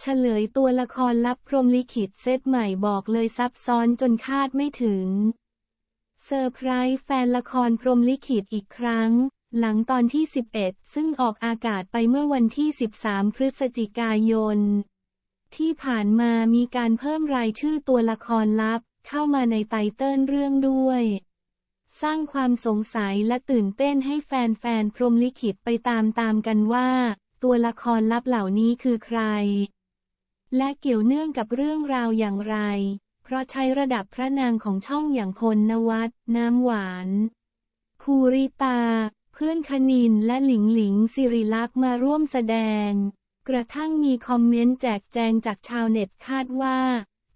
เฉลยตัวละครลับพรมลิขิตเซตใหม่บอกเลยซับซ้อนจนคาดไม่ถึง เซอร์ไพรส์แฟนละครพรมลิขิตอีกครั้ง หลังตอนที่ 11 ซึ่งออกอากาศไปเมื่อวันที่ 13 พฤศจิกายน ที่ผ่านมามีการเพิ่มรายชื่อตัวละครลับ เข้ามาในไตเติ้ลเรื่องด้วย สร้างความสงสัยและตื่นเต้นให้แฟนๆพรมลิขิตไปตามๆกันว่าตัวละครลับเหล่านี้คือใคร และเกี่ยวเนื่องกับเรื่องราวอย่างไร เพราะใช้ระดับพระนางของช่องอย่างพลนวัตน้ำหวานภูริตา เพื่อนคณินและหลิงหลิงสิริลักษ์มาร่วมแสดง กระทั่งมีคอมเมนต์แจกแจงจากชาวเน็ตคาดว่า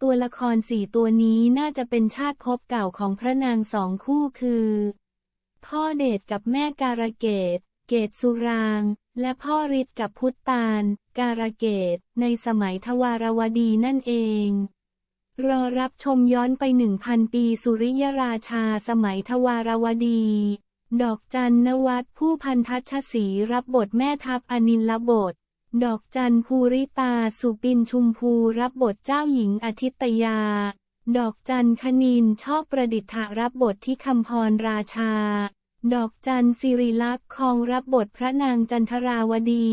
ตัวละครสี่ตัวนี้น่าจะเป็นชาติภพเก่าของพระนางสองคู่คือ พ่อเดชกับแม่การะเกต เกตสุราง และพ่อฤทธิ์กับพุทธตาลการะเกต ในสมัยทวารวดีนั่นเอง รอรับชมย้อนไปหนึ่งพันปีสุริยราชาสมัยทวารวดี ดอกจันนวัดผู้พันทัชศรีรับบทแม่ทัพอนิลบท ดอกจันภูริตาสุปินชุมพูรับบทเจ้าหญิงอาทิตยา ดอกจันคณินชอบประดิษฐารับบทที่คำพรราชา ดอกจันสิริลักษณ์คองรับบทพระนางจันทราวดี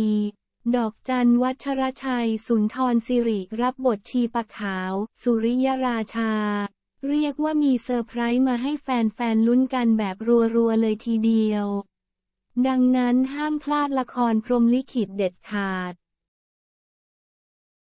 ดอกจันวัชรชัย สุนทรสิริรับบทชีปะขาว สุริยราชา เรียกว่ามีเซอร์ไพรส์มาให้แฟนๆลุ้นกันแบบรัวๆเลยทีเดียว ดังนั้นห้ามพลาดละครพรมลิขิตเด็ดขาด